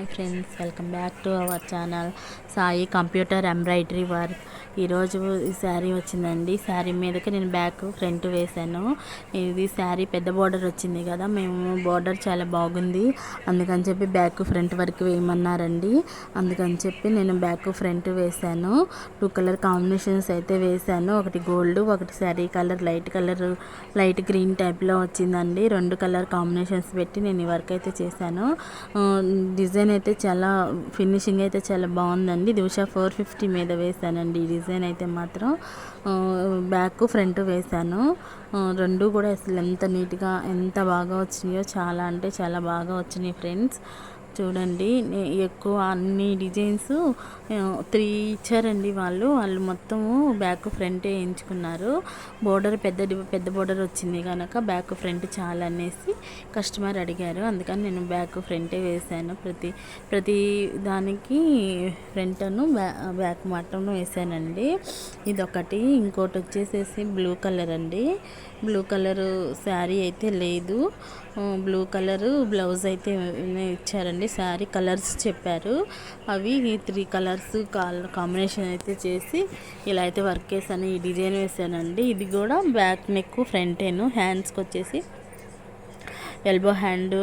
Hi friends welcome back to our channel Sai computer embroidery work. ఈరోజు ఈ శారీ వచ్చిందండి. శారీ మీదకి నేను బ్యాక్ ఫ్రంట్ వేశాను. ఇది శారీ పెద్ద బార్డర్ వచ్చింది కదా మేము బార్డర్ చాలా బాగుంది. అందుకని చెప్పి బ్యాక్ ఫ్రంట్ వరకు వేయమన్నారండి. అందుకని చెప్పి నేను బ్యాక్ ఫ్రంట్ వేశాను. టూ కలర్ కాంబినేషన్స్ అయితే వేశాను. ఒకటి గోల్డ్ ఒకటి sari colour light colour light green టైప్లో వచ్చిందండి. రెండు కలర్ కాంబినేషన్స్ పెట్టి నేను ఈ వర్క్ అయితే చేశాను. డిజైన్ అయితే చాలా ఫినిషింగ్ అయితే చాలా బాగుందండి. ఇది ఉషా ఫోర్ ఫిఫ్టీ మీద వేసానండి. ఈ డిజైన్ అయితే మాత్రం బ్యాక్ ఫ్రంట్ వేశాను రెండు కూడా అసలు ఎంత నీట్గా ఎంత బాగా వచ్చినాయో చాలా అంటే చాలా బాగా వచ్చినాయి ఫ్రెండ్స్. చూడండి ఎక్కువ అన్ని డిజైన్స్ త్రీ ఇచ్చారండి వాళ్ళు. వాళ్ళు మొత్తము బ్యాక్ ఫ్రంట్ వేయించుకున్నారు బోర్డర్ పెద్ద పెద్ద బోర్డర్ వచ్చింది కనుక బ్యాక్ ఫ్రంట్ చాలా అనేసి కస్టమర్ అడిగారు. అందుకని నేను బ్యాక్ ఫ్రంటే వేసాను ప్రతి ప్రతి దానికి ఫ్రంట్ను బ్యాక్ మాత్రం వేసానండి ఇదొకటి. ఇంకోటి వచ్చేసేసి బ్లూ కలర్ అండి. బ్లూ కలర్ శారీ అయితే లేదు. బ్లూ కలర్ బ్లౌజ్ అయితే ఇచ్చారండి. శారీ కలర్స్ చెప్పారు. అవి త్రీ కలర్స్ కాంబినేషన్ అయితే చేసి ఇలా అయితే వర్క్ చేశాను. ఈ డిజైన్ వేసానండి ఇది కూడా బ్యాక్ నెక్ ఫ్రంట్ ఏను హ్యాండ్స్కి వచ్చేసి ఎల్బో హ్యాండ్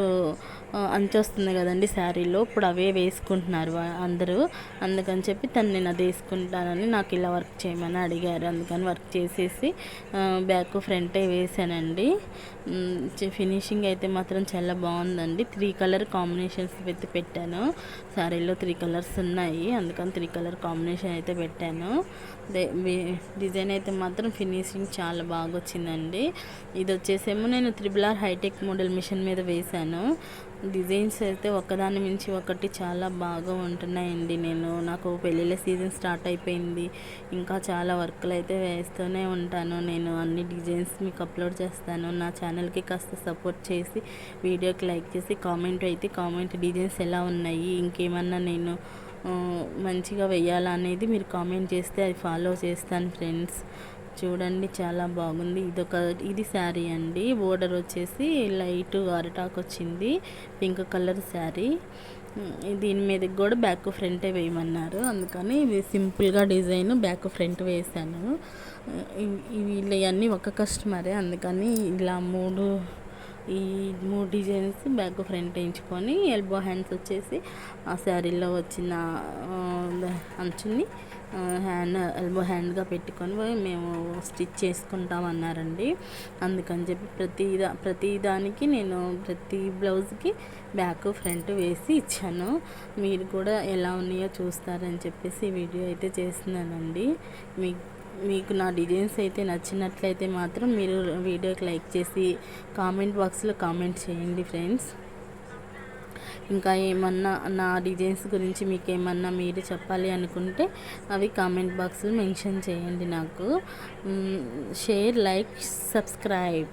వస్తుంది కదండి శారీలో. ఇప్పుడు అవే వేసుకుంటున్నారు అందరూ. అందుకని చెప్పి తను నేను అది వేసుకుంటానని నాకు ఇలా వర్క్ చేయమని అడిగారు. అందుకని వర్క్ చేసేసి బ్యాక్ ఫ్రంటే వేసానండి. ఫినిషింగ్ అయితే మాత్రం చాలా బాగుందండి. త్రీ కలర్ కాంబినేషన్స్ పెట్టి పెట్టాను. శారీలో త్రీ కలర్స్ ఉన్నాయి. అందుకని త్రీ కలర్ కాంబినేషన్ అయితే పెట్టాను. డిజైన్ అయితే మాత్రం ఫినిషింగ్ చాలా బాగా వచ్చిందండి. ఇది వచ్చేసేమో నేను triple R hitech model machine మీద వేశాను. డిజైన్స్ అయితే ఒకదాని మించి ఒకటి చాలా బాగా ఉంటున్నాయండి. నేను నాకు పెళ్ళిళ్ళ సీజన్ స్టార్ట్ అయిపోయింది. ఇంకా చాలా వర్క్లు అయితే వేస్తూనే ఉంటాను. నేను అన్ని డిజైన్స్ మీకు అప్లోడ్ చేస్తాను. నా ఛానల్కి కాస్త సపోర్ట్ చేసి వీడియోకి లైక్ చేసి కామెంట్ అయితే కామెంట్ డిజైన్స్ ఎలా ఉన్నాయి ఇంకేమన్నా నేను మంచిగా వెయ్యాలా అనేది మీరు కామెంట్ చేస్తే అది ఫాలో చేస్తాను ఫ్రెండ్స్ చూడండి చాలా బాగుంది. ఇది ఒక ఇది శారీ అండి. బోర్డర్ వచ్చేసి లైట్ అరటాక్ వచ్చింది. Pink colour sari. దీని మీదకి కూడా బ్యాక్ ఫ్రంటే వేయమన్నారు. అందుకని ఇది సింపుల్గా డిజైన్ బ్యాక్ ఫ్రంట్ వేసాను. వీళ్ళవన్నీ ఒక కస్టమరే. అందుకని ఇలా మూడు ఈ మూడు డిజైన్స్ బ్యాక్ ఫ్రంట్ వేయించుకొని ఎల్బో హ్యాండ్స్ వచ్చేసి ఆ శారీలో వచ్చిన అంచుని హ్యాండ్ ఎల్బో హ్యాండ్గా పెట్టుకొని మేము స్టిచ్ చేసుకుంటాం అన్నారండి. అందుకని చెప్పి ప్రతి ప్రతి దానికి నేను ప్రతి బ్లౌజ్కి బ్యాక్ ఫ్రంట్ వేసి ఇచ్చాను. మీరు కూడా ఎలా ఉన్నాయో చూస్తారని చెప్పేసి వీడియో అయితే చేస్తున్నానండి. మీకు మీకు నా డిజైన్స్ అయితే నచ్చినట్లయితే మాత్రం మీరు వీడియోకి లైక్ చేసి కామెంట్ బాక్స్లో కామెంట్ చేయండి ఫ్రెండ్స్ ఇంకా ఏమన్నా నా డిజైన్స్ గురించి మీకు ఏమన్నా మీరు చెప్పాలి అనుకుంటే అవి కామెంట్ బాక్స్లో మెన్షన్ చేయండి నాకు. Share like subscribe